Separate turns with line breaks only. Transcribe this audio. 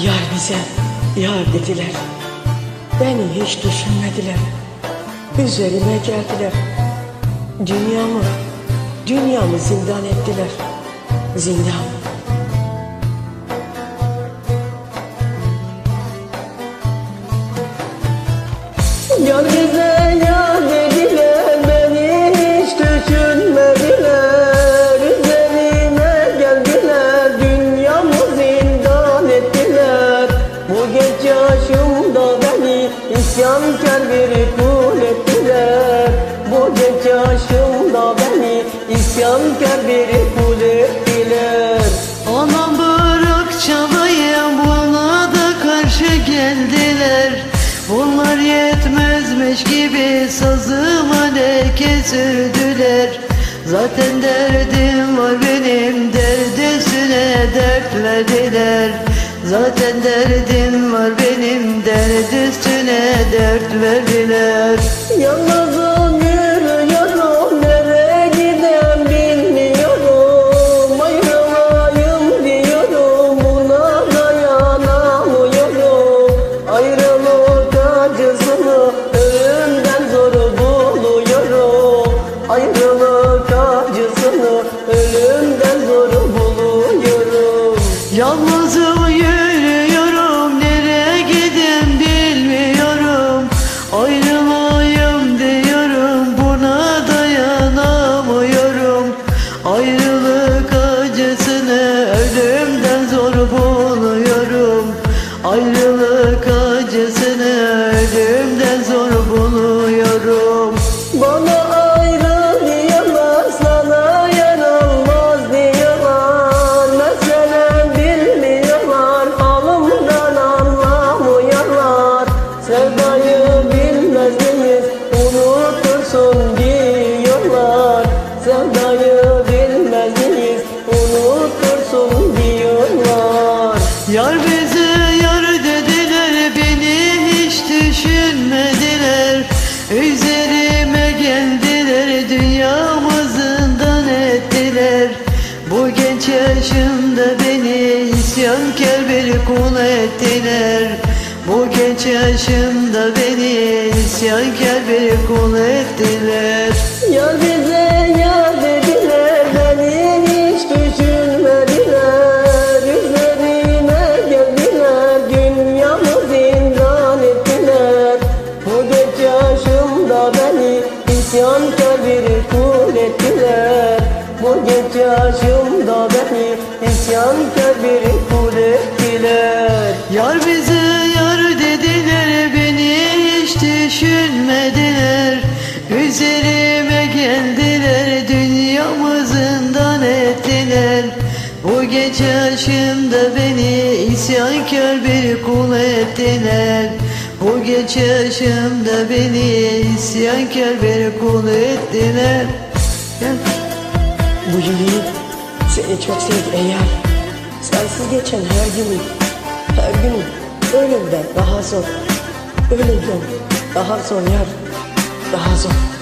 Bazen yar dediler. Beni hiç düşünmediler. Üzerime geldiler. Dünyamı, dünyamı zindan ettiler. Zindan. Yar bize isyankar bir kul ettiler. Bu genç yaşımda beni isyankar bir kul ettiler.
Anam bırak çabayı buna da karşı geldiler. Bunlar yetmezmiş gibi sazıma leke sürdüler Zaten derdim var benim derdesine dert verdiler Zaten derdim var benim derdesine dert verdiler.
Yalnızım
Yalnızım yürüyorum yaşımda beni isyankar bir kul ettiler. Bu genç yaşımda beni isyankar bir kul ettiler.
Yar bize yar dediler beni hiç düşünmediler Üzerime geldiler dünyamı zindan ettiler. Bu geç yaşımda beni isyankar isyankar bir kul ettiler.
Yar bize yar dediler beni hiç düşünmediler. Üzerime geldiler dünyamızından ettiler. Bu geç yaşımda beni isyankar bir kul ettiler. Bu geç yaşımda beni isyankar bir kul ettiler. Gel.
Bu yüreğim seni çok sevdi eğer Sensiz geçen her günüm Her günüm ölümden daha zor. Ölümden daha zor yar Daha zor